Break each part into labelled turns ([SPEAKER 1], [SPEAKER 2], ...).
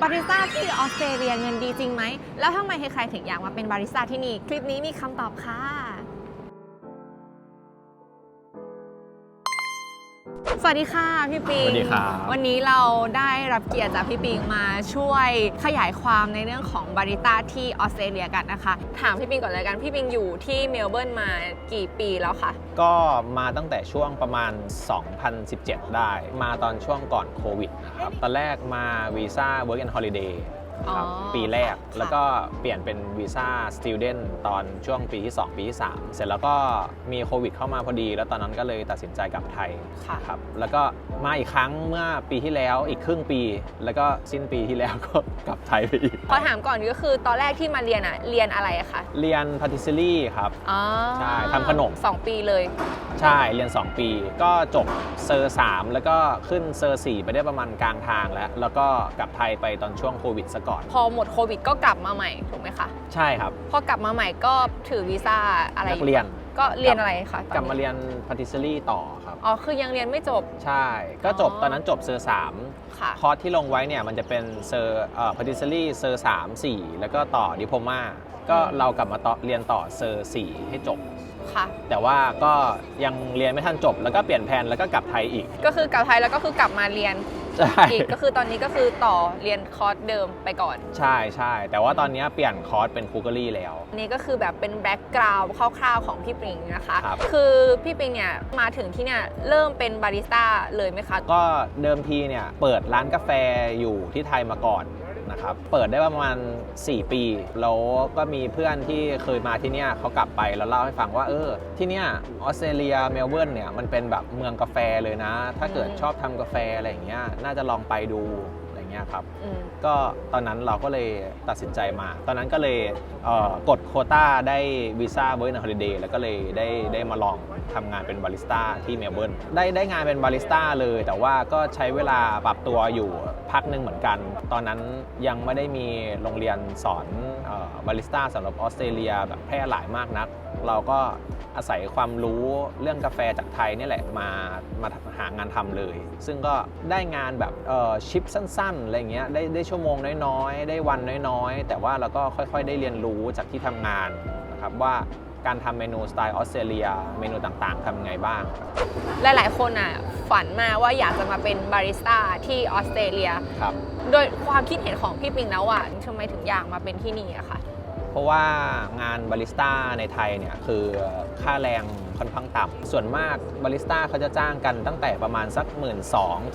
[SPEAKER 1] บาริสต้าที่ออสเตรเลียเงินดีจริงไหม แล้วทำไมใครๆถึงอยากมาเป็นบาริสต้าที่นี่ คลิปนี้มีคำตอบค่ะ สวัสดีค่ะพี่ปิง
[SPEAKER 2] สวัสดีครับ
[SPEAKER 1] วันนี้เราได้รับเกียรติจากพี่ปิงมาช่วยขยายความในเรื่องของบาริสต้าที่ออสเตรเลียกันนะคะ ถามพี่ปิงก่อนเลยกันพี่ปิงอยู่ที่เมลเบิร์นมากี่ปีแล้วคะ
[SPEAKER 2] ก็มาตั้งแต่ช่วงประมาณ 2017 ได้ มาตอนช่วงก่อนโควิดนะครับตอนแรกมาวีซ่า Work and Holiday ครับ
[SPEAKER 1] อ๋อ
[SPEAKER 2] ปีแรก
[SPEAKER 1] ค่ะ
[SPEAKER 2] แล้วก็เปลี่ยนเป็นวีซ่า Student ตอนช่วงปีที่ 2 ปีที่ 3 เสร็จแล้วก็มีโควิดเข้ามาพอดี แล้วตอนนั้นก็เลยตัดสินใจกลับไทย
[SPEAKER 1] ค่ะ
[SPEAKER 2] ครับแล้วก็มาอีกครั้งเมื่อปีที่แล้วอีกครึ่งปี แล้วก็สิ้นปีที่แล้วก็ กลับไทยไปอีก
[SPEAKER 1] ขอถามก่อนก็คือตอนแรกที่มาเรียนอะเรียนอะไรอะคะ
[SPEAKER 2] เรียน Patisserie ครับ
[SPEAKER 1] อ๋อ
[SPEAKER 2] ใช่ทำขนม
[SPEAKER 1] สองปีเลย
[SPEAKER 2] ใช่เรียน 2 ปี ก็จบเซอร์3แล้วก็ขึ้นเซอร์4ไปได้ประมาณกลางทางแล้ว แล้วก็กลับไทยไปตอนช่วงโควิดซะก่อน
[SPEAKER 1] พอหมดโควิดก็กลับมาใหม่ถูกไหมคะ
[SPEAKER 2] ใช่ครับ
[SPEAKER 1] พอกลับมาใหม่ก็ถือวีซ่าอะไร
[SPEAKER 2] นักเรียน
[SPEAKER 1] ก็เรียนอะไรคะตอนนี้
[SPEAKER 2] กลับมาเรียน Patisserie ต่อครับ
[SPEAKER 1] อ๋อคือยังเรียนไม่จบ
[SPEAKER 2] ใช่ ก็จบ
[SPEAKER 1] อ๋อ
[SPEAKER 2] ตอนนั้นจบเซอร์
[SPEAKER 1] ค่ะ
[SPEAKER 2] 3คอร์สที่ลงไว้เนี่ยมันจะเป็นเซอร์เอ่อ Patisserie เซอร์3 4แล้วก็ต่อดิโพมาก็เรากลับมาต่อเรียนต่อเซอร์4ให้จบ
[SPEAKER 1] ค่ะ
[SPEAKER 2] แต่ว่าก็ยังเรียนไม่ทันจบ แล้วก็เปลี่ยนแผนแล้วก็กลับไทยอีก
[SPEAKER 1] ก็คือกลับไทยแล้วก็คือกลับมาเรียน
[SPEAKER 2] ใช่
[SPEAKER 1] อีกก็คือตอนนี้ก็คือต่อเรียนคอร์สเดิมไปก่อน
[SPEAKER 2] ใช่ใช่แต่ว่าตอนนี้เปลี่ยนคอร์สเป็นคูเกอรี่แล้ว
[SPEAKER 1] อันนี่ก็คือแบบเป็นแบ็กกราวด์คร่าวๆของพี่ปิงนะคะ
[SPEAKER 2] ครับ
[SPEAKER 1] คือพี่ปิงเนี่ยมาถึงที่เนี่ยเริ่มเป็นบาริสต้าเลยไหมคะ
[SPEAKER 2] ก็เดิมทีเนี่ยเปิดร้านกาแฟอยู่ที่ไทยมาก่อน นะครับ เปิดได้ประมาณ 4 ปี แล้วก็มีเพื่อนที่เคยมาที่เนี่ยเขากลับไปแล้วเล่าให้ฟังว่า เออ ที่เนี่ยออสเตรเลียเมลเบิร์นเนี่ยมันเป็นแบบเมืองกาแฟเลยนะ ถ้าเกิดชอบทำกาแฟอะไรอย่างเงี้ยน่าจะลองไปดู เงี้ยครับ
[SPEAKER 1] อืม
[SPEAKER 2] ก็ตอนนั้นเราก็เลยตัดสินใจมา ตอนนั้นก็เลยเอ่อกดโควต้าได้วีซ่าเวิร์นฮอลิเดย์แล้วก็เลยได้ได้มาลองทำงานเป็นบาริสต้าที่เมลเบิร์นได้ได้งานเป็นบาริสต้าเลย แต่ว่าก็ใช้เวลาปรับตัวอยู่พักหนึ่งเหมือนกัน ตอนนั้นยังไม่ได้มีโรงเรียนสอนเอ่อบาริสต้าสำหรับออสเตรเลียแบบแพร่หลายมากนัก เราก็อาศัยความรู้เรื่องกาแฟจากไทยนี่แหละมามาหางานทำเลย ซึ่งก็ได้งานแบบเอ่อชิปสั้นๆอะไรเงี้ยได้ได้ชั่วโมงน้อยๆ ได้วันน้อยๆ แต่ว่าเราก็ค่อยๆ ได้เรียนรู้จากที่ทำงานนะครับว่าการทำเมนูสไตล์ออสเตรเลียเมนูต่างๆทำยังไงบ้าง
[SPEAKER 1] หลายๆคนอะฝันมาว่าอยากจะมาเป็นบาริสต้าที่ออสเตรเลีย
[SPEAKER 2] ครับ
[SPEAKER 1] โดยความคิดเห็นของพี่ปิงแล้วอะทำไมถึงอยากมาเป็นที่นี่อะคะ
[SPEAKER 2] เพราะว่างานบาริสต้าในไทยเนี่ยคือค่าแรงค่อนข้างต่ำส่วนมากบาริสต้าเขาจะจ้างกันตั้งแต่ประมาณสัก 1 2ื่น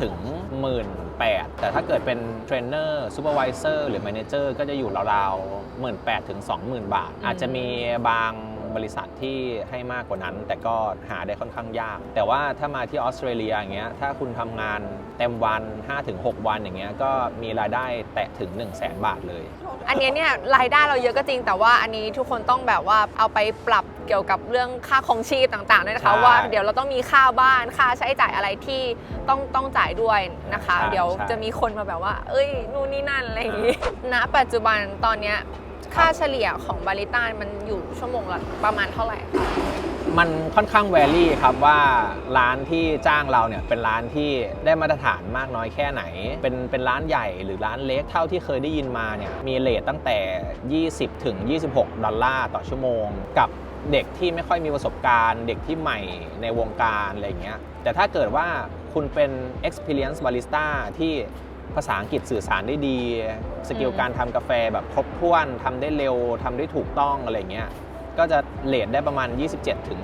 [SPEAKER 2] ถึง 1 8ื่นแต่ถ้าเกิดเป็นเทรนเนอร์ซูเปอร์วิเซอร์หรือแมเนเจอร์ก็จะอยู่ราวๆ 1 8ื่นถึง 20,000 บาท
[SPEAKER 1] อา
[SPEAKER 2] จจะมีบาง บริษัทที่ให้มากกว่านั้น แต่ก็หาได้ค่อนข้างยาก แต่ว่าถ้ามาที่ออสเตรเลียอย่างเงี้ยถ้าคุณทำงานเต็มวัน 5-6 วันอย่างเงี้ยก็มีรายได้แตะถึง 1 0 0 0 0แบาทเลย
[SPEAKER 1] อันเนี้ยเนี่ยรายได้เราเยอะก็จริง แต่ว่าอันนี้ทุกคนต้องแบบว่าเอาไปปรับเกี่ยวกับเรื่องค่าของชีพต่างๆด้วยนะคะ
[SPEAKER 2] ใช่
[SPEAKER 1] ว่าเดี๋ยวเราต้องมีค่าบ้านค่าใช้จ่ายอะไรที่ต้องต้องจ่ายด้วยนะคะ
[SPEAKER 2] ใช่
[SPEAKER 1] เดี๋ยว
[SPEAKER 2] ใช่
[SPEAKER 1] จะมีคนมาแบบว่า เอ้ยนู่นนี่นั่นอะไรอย่างงี้ณปัจจุบันตอนเนี้ย ค่าเฉลี่ยของบาริต้ามันอยู่ชั่วโมงละประมาณเท่าไหร่คะ
[SPEAKER 2] มันค่อนข้างแวรี่ครับว่าร้านที่จ้างเราเนี่ยเป็นร้านที่ได้มาตรฐานมากน้อยแค่ไหน เป็นเป็นร้านใหญ่หรือร้านเล็กเท่าที่เคยได้ยินมาเนี่ยมีเลทตั้งแต่ 20 ถึง 26 ดอลลาร์ต่อชั่วโมง กับเด็กที่ไม่ค่อยมีประสบการณ์ เด็กที่ใหม่ในวงการอะไรอย่างเงี้ยแต่ถ้าเกิดว่าคุณเป็น experience barista ที่ ภาษาอังกฤษสื่อสารได้ดี สกิลการทำกาแฟแบบครบถ้วนทำได้เร็วทำได้ถูกต้องอะไรเงี้ยก็จะเลทได้ประมาณ 27ถึง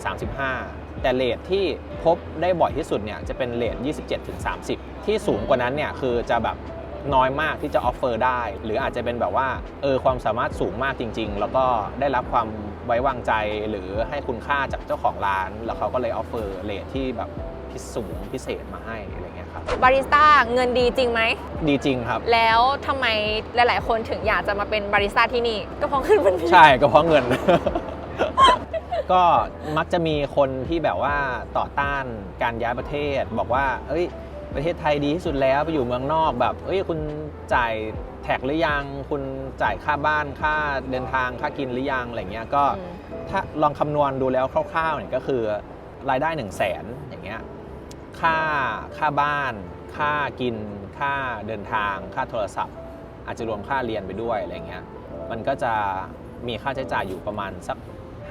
[SPEAKER 2] 35 แต่เลทที่พบได้บ่อยที่สุดเนี่ยจะเป็นเลท27ถึง30 ที่สูงกว่านั้นเนี่ยคือจะแบบน้อยมากที่จะออฟเฟอร์ได้ หรืออาจจะเป็นแบบว่าเออความสามารถสูงมากจริง ๆ แล้วก็ได้รับความไว้วางใจหรือให้คุณค่าจากเจ้าของร้าน แล้วเขาก็เลยออฟเฟอร์เลทที่แบบพิสูงพิเศษมาให้อะไร บ
[SPEAKER 1] บาริสต้าเงินดีจริงไหม
[SPEAKER 2] ดีจริงครับ
[SPEAKER 1] แล้วทำไมหลาย ๆ คนถึงอยากจะมาเป็นบาริสต้าที่นี่ ก็เพราะขึ้นมัน
[SPEAKER 2] ใช่ก็เพราะเงิน ก็มักจะมีคนที่แบบว่าต่อต้านการย้ายประเทศ บอกว่า เอ้ย ประเทศไทยดีที่สุดแล้วไปอยู่เมืองนอกแบบ เอ้ยคุณจ่ายแท็กหรือยังคุณจ่ายค่าบ้านค่าเดินทางค่ากินหรือยังอะไรเงี้ยก็
[SPEAKER 1] อืม
[SPEAKER 2] ถ้าลองคำนวณดูแล้วคร่าวๆเนี่ยก็คือรายได้1นึ่งแสนอย่างเงี้ย ค่าค่าบ้าน ค่ากิน ค่าเดินทาง ค่าโทรศัพท์ อาจจะรวมค่าเรียนไปด้วยอะไรเงี้ยมันก็จะมีค่าใช้จ่ายอยู่ประมาณสัก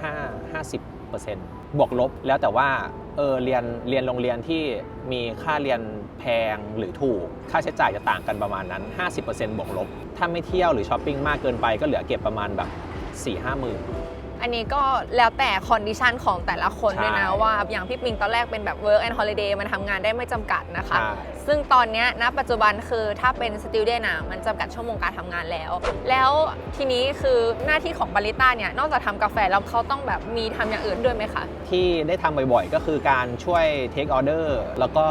[SPEAKER 2] 5 50บวกลบแล้วแต่ว่าเออเรียนเรียนโรงเรียนที่มีค่าเรียนแพงหรือถูก ค่าใช้จ่ายจะต่างกันประมาณนั้น 50%บวกลบ ถ้าไม่เที่ยวหรือช้อปปิ้งมากเกินไปก็เหลือเก็บประมาณแบบ4 5หมื่น
[SPEAKER 1] อันนี้ก็แล้วแต่คอนดิชันของแต่ละคนด้วยนะ
[SPEAKER 2] ใช่
[SPEAKER 1] ว่าอย่างพี่ปิงตอนแรกเป็นแบบ work and holiday มันทำงานได้ไม่จำกัดนะคะ
[SPEAKER 2] ใช่
[SPEAKER 1] ซึ่งตอนเนี้ยณปัจจุบันคือถ้าเป็น student อะมันจำกัดชั่วโมงการทำงานแล้ว แล้วทีนี้คือหน้าที่ของบาริสต้าเนี่ยนอกจากทำกาแฟแล้วเขาต้องแบบมีทำอย่างอื่นด้วยไหมคะ
[SPEAKER 2] ที่ได้ทำบ่อยๆ ก็คือการช่วยเทคออเดอร์แล้วก็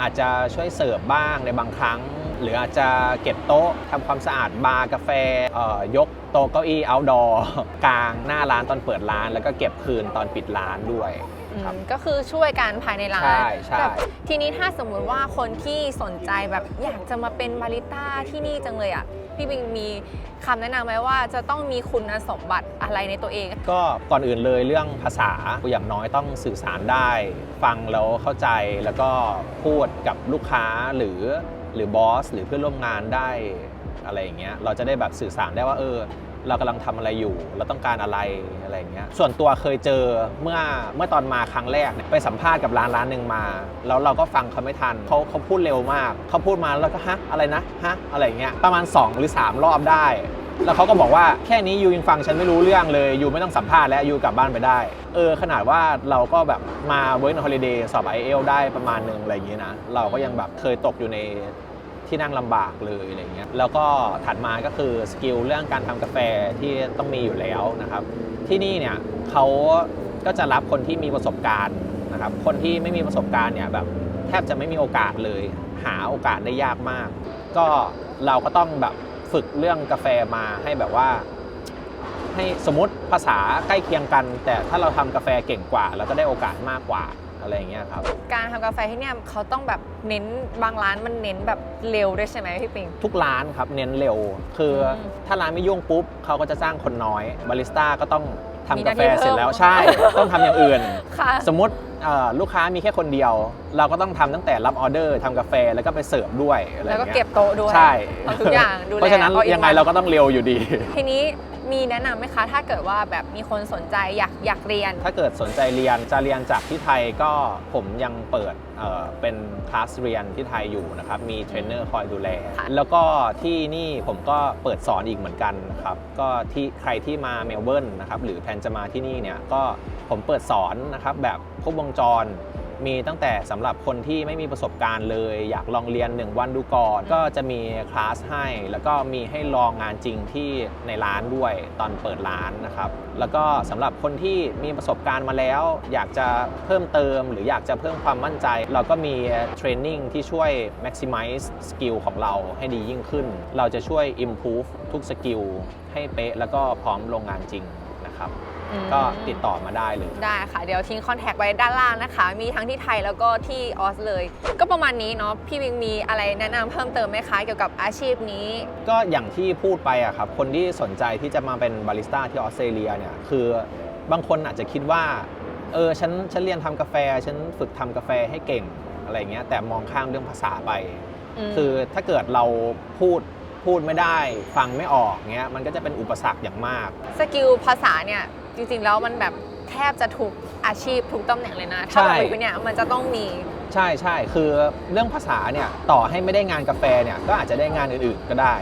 [SPEAKER 2] อาจจะช่วยเสิร์ฟบ้างในบางครั้ง หรืออาจจะเก็บโต๊ะทำความสะอาดบาร์กาแฟเอ่อยกโต๊ะเก้าอี้ outdoor กลางหน้าร้านตอนเปิดร้าน แล้วก็เก็บคืนตอนปิดร้านด้วยครับ
[SPEAKER 1] อืมก็คือช่วยกันภายในร้าน
[SPEAKER 2] ใช่ใช่
[SPEAKER 1] แต่ทีนี้ถ้าสมมุติว่าคนที่สนใจแบบอยากจะมาเป็นบาริสต้าที่นี่จังเลยอะพี่บิงมีคำแนะนำไหมว่าจะต้องมีคุณสมบัติอะไรในตัวเอง
[SPEAKER 2] ก็ก่อนอื่นเลยเรื่องภาษาอย่างน้อยต้องสื่อสารได้ ฟังแล้วเข้าใจแล้วก็พูดกับลูกค้าหรือ หรือบอสหรือเพื่อนร่วมงานได้อะไรอย่างเงี้ยเราจะได้แบบสื่อสารได้ว่าเออ เรากำลังทำอะไรอยู่ เราต้องการอะไรอะไรอย่างเงี้ยส่วนตัวเคยเจอเมื่อเมื่อตอนมาครั้งแรกเนี่ยไปสัมภาษณ์กับร้านร้านหนึ่งมา แล้วเราก็ฟังเขาไม่ทันเขาเขาพูดเร็วมากเขาพูดมาแล้วก็ฮะอะไรนะฮะอะไรอย่างเงี้ยประมาณ 2 หรือ 3 รอบได้ แล้วเขาก็บอกว่าแค่นี้ยูยังฟังฉันไม่รู้เรื่องเลยยูไม่ต้องสัมภาษณ์แล้วยูกลับบ้านไปได้ เออ ขนาดว่าเราก็แบบมาเวิร์กฮอลิเดย์สอบ i อเอลได้ประมาณหนึ่งอะไรอย่างเงี้ยนะเราก็ยังแบบเคยตกอยู่ในที่นั่งลำบากเลยอะไรเงี้ยแล้วก็ถัดมาก็คือสกิลเรื่องการทำกาแฟที่ต้องมีอยู่แล้วนะครับ ที่นี่เนี่ยเขาก็จะรับคนที่มีประสบการณ์นะครับ คนที่ไม่มีประสบการณ์เนี่ยแบบแทบจะไม่มีโอกาสเลย หาโอกาสได้ยากมาก ก็เราก็ต้องแบบ ฝึกเรื่องกาแฟมาให้แบบว่า ให้สมมติภาษาใกล้เคียงกัน แต่ถ้าเราทำกาแฟเก่งกว่าเราก็ได้โอกาสมากกว่าอะไรอย่างเงี้ยครับ
[SPEAKER 1] การทำกาแฟที่เนี่ยเขาต้องแบบเน้นบางร้านมันเน้นแบบเร็วด้วยใช่ไหมพี่ปิง
[SPEAKER 2] ทุกร้านครับเน้นเร็ว คืออ
[SPEAKER 1] ม
[SPEAKER 2] ถ้าร้านไม่ยุ่งปุ๊บเขาก็จะจ้างคนน้อยบาริสต้าก็ต้องทำ
[SPEAKER 1] มีห
[SPEAKER 2] กา
[SPEAKER 1] น้า
[SPEAKER 2] แฟ
[SPEAKER 1] ที่
[SPEAKER 2] เสร็จแล้ว
[SPEAKER 1] เพิ่ม
[SPEAKER 2] ใช่ ต้องทำอย่างอื่น
[SPEAKER 1] ค่ะ
[SPEAKER 2] สมมติเอ่อ ลูกค้ามีแค่คนเดียว เราก็ต้องทำตั้งแต่รับออเดอร์ทำกาแฟแล้วก็ไปเสิร์ฟด้วยอะไรอ
[SPEAKER 1] แล้ว
[SPEAKER 2] ย่าง
[SPEAKER 1] ก็
[SPEAKER 2] เงี้ย
[SPEAKER 1] เก็บโต๊ะด้วย
[SPEAKER 2] ใช่
[SPEAKER 1] ทำทุกอย่างดูแล
[SPEAKER 2] เพราะฉะนั้น
[SPEAKER 1] all in
[SPEAKER 2] ยังไง
[SPEAKER 1] one
[SPEAKER 2] เราก็ต้องเร็วอยู่ดี
[SPEAKER 1] ทีนี้ มีแนะนำไหมคะ ถ้าเกิดว่าแบบมีคนสนใจอยากอยากเรียน
[SPEAKER 2] ถ้าเกิดสนใจเรียนจะเรียนจากที่ไทยก็ผมยังเปิดเอ่อเป็นคลาสเรียนที่ไทยอยู่นะครับ มีเทรนเนอร์คอยดูแล
[SPEAKER 1] ค่ะ
[SPEAKER 2] แล้วก็ที่นี่ผมก็เปิดสอนอีกเหมือนกันครับ ก็ที่ใครที่มาเมลเบิร์นนะครับหรือแพลนจะมาที่นี่เนี่ยก็ผมเปิดสอนนะครับแบบครบวงจร มีตั้งแต่สำหรับคนที่ไม่มีประสบการณ์เลย อยากลองเรียน 1 วันดูก่อน ก็จะมีคลาสให้ แล้วก็มีให้ลองงานจริงที่ในร้านด้วยตอนเปิดร้านนะครับ แล้วก็สำหรับคนที่มีประสบการณ์มาแล้ว อยากจะเพิ่มเติม หรืออยากจะเพิ่มความมั่นใจ เราก็มีเทรนนิ่งที่ช่วย maximize สกิลของเราให้ดียิ่งขึ้น เราจะช่วย improve ทุกสกิลให้เป๊ะแล้วก็พร้อมลงงานจริงนะครับ
[SPEAKER 1] อืม
[SPEAKER 2] ก็ติดต่อมาได้เลย
[SPEAKER 1] ได้ค่ะ เดี๋ยวทิ้งคอนแทคไว้ด้านล่างนะคะ มีทั้งที่ไทยแล้วก็ที่ออสเลย ก็ประมาณนี้เนาะพี่วิงมีอะไรแนะนำเพิ่มเติมไหมคะเกี่ยวกับอาชีพนี้
[SPEAKER 2] ก็อย่างที่พูดไปอะครับ คนที่สนใจที่จะมาเป็นบาริสต้าที่ออสเตรเลียเนี่ย คือบางคนอาจจะคิดว่า เออ ฉัน ฉันเรียนทำกาแฟ ฉันฝึกทำกาแฟให้เก่งอะไรเงี้ย แต่มองข้ามเรื่องภาษาไป
[SPEAKER 1] ม
[SPEAKER 2] คือถ้าเกิดเราพูด พูดไม่ได้ ฟังไม่ออกเงี้ย มันก็จะเป็นอุปสรรคอย่างมาก
[SPEAKER 1] สกิลภาษาเนี่ย จริงๆแล้วมันแบบแทบจะทุกอาชีพทุกตำแหน่งเลยนะ ถ้า
[SPEAKER 2] ใช่
[SPEAKER 1] แบบอยู่เนี่ยมันจะต้องมี
[SPEAKER 2] ใช่ใช่คือเรื่องภาษาเนี่ยต่อให้ไม่ได้งานกาแฟเนี่ยก็อาจจะได้งานอื่นๆก็ได้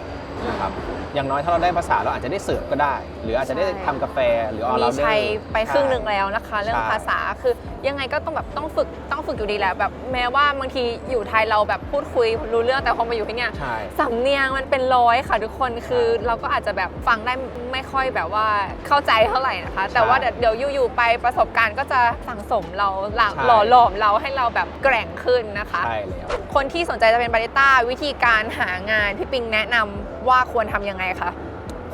[SPEAKER 2] นะครับอย่างน้อยถ้าเราได้ภาษาเราอาจจะได้เสิร์ฟก็ได้ หรืออาจจะได้
[SPEAKER 1] ใช่
[SPEAKER 2] ทำกาแฟหรือออ
[SPEAKER 1] มี
[SPEAKER 2] เรา
[SPEAKER 1] ชัยไปครึ่งหนึ่งแล้วนะคะ เรื่อง
[SPEAKER 2] ใช่
[SPEAKER 1] ภาษาคือ ยังไงก็ต้องแบบต้องฝึกต้องฝึกอยู่ดีแหละแบบแม้ว่าบางทีอยู่ไทยเราแบบพูดคุยรู้เรื่องแต่พอมาอยู่ที่เนี่ย
[SPEAKER 2] ใช่
[SPEAKER 1] สำเนียงมันเป็นร้อยค่ะทุกคนคือ
[SPEAKER 2] ใช่
[SPEAKER 1] เราก็อาจจะแบบฟังได้ไม่ค่อยแบบว่าเข้าใจเท่าไหร่นะคะ แต่
[SPEAKER 2] ใช่
[SPEAKER 1] ว่าเดี๋ยวเดี๋ยวอยู่ๆไปประสบการณ์ก็จะสั่งสมเราหล่อ
[SPEAKER 2] ใช่
[SPEAKER 1] หล่อหลอมเราให้เราแบบแกร่งขึ้นนะคะ
[SPEAKER 2] ใช่แล้ว
[SPEAKER 1] คนที่สนใจจะเป็นบาริสต้าวิธีการหางานพี่ปิงแนะนำว่าควรทำยังไงคะ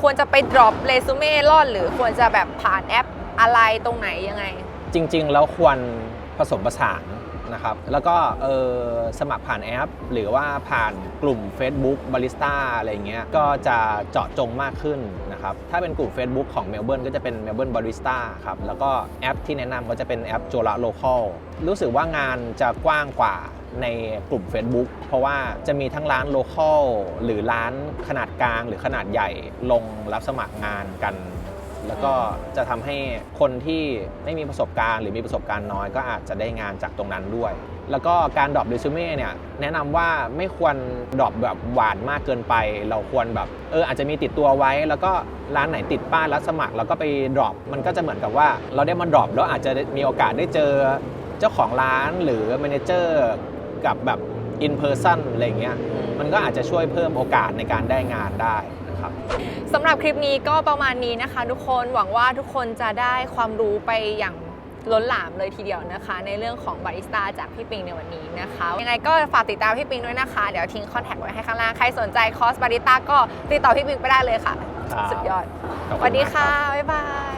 [SPEAKER 1] ควรจะไป drop เรซูเม่ล่อนหรือควรจะแบบผ่านแอปอะไรตรงไหนยังไง
[SPEAKER 2] จริง ๆ แล้วควรผสมผสานนะครับ แล้วก็เออสมัครผ่านแอป หรือว่าผ่านกลุ่ม Facebook Barista อะไรเงี้ยก็จะเจาะจงมากขึ้นนะครับ ถ้าเป็นกลุ่ม Facebook ของเมลเบิร์นก็จะเป็น Melbourne Barista ครับ แล้วก็แอปที่แนะนำก็จะเป็นแอป Jola Local รู้สึกว่างานจะกว้างกว่าในกลุ่ม Facebook เพราะว่าจะมีทั้งร้านโลคอลหรือร้านขนาดกลางหรือขนาดใหญ่ลงรับสมัครงานกัน แล้วก็จะทำให้คนที่ไม่มีประสบการณ์ หรือมีประสบการณ์น้อยก็อาจจะได้งานจากตรงนั้นด้วย แล้วก็การดรอปเรซูเม่เนี่ยแนะนำว่าไม่ควรดรอปแบบหวานมากเกินไป เราควรแบบเอออาจจะมีติดตัวไว้ แล้วก็ร้านไหนติดป้ายรับสมัคร แล้วก็ไปดรอปมันก็จะเหมือนกับว่าเราได้มาดรอปแล้วอาจจะมีโอกาสได้เจอเจ้าของร้านหรือแมเนเจอร์กับแบบอินเพ r ร์ซันอะไรเงี้ยมันก็อาจจะช่วยเพิ่มโอกาสในการได้งานได้ ครับ
[SPEAKER 1] สำหรับคลิปนี้ก็ประมาณนี้นะคะ ทุกคนหวังว่าทุกคนจะได้ความรู้ไปอย่างล้นหลามเลยทีเดียวนะคะ ในเรื่องของบาริสต้าจากพี่ปิงในวันนี้นะคะยังไงก็ฝากติดตามพี่ปิงด้วยนะคะ เดี๋ยวทิ้งคอนแทคไว้ให้ข้างล่าง ใครสนใจคอร์สบาริสต้าก็ติดต่อพี่ปิงไปได้เลยค่ะ
[SPEAKER 2] ครับ
[SPEAKER 1] สุดยอด
[SPEAKER 2] ขอบ
[SPEAKER 1] ส
[SPEAKER 2] ณ
[SPEAKER 1] วัสดี
[SPEAKER 2] มาก
[SPEAKER 1] ค่ะ
[SPEAKER 2] รับ
[SPEAKER 1] บ๊ายบาย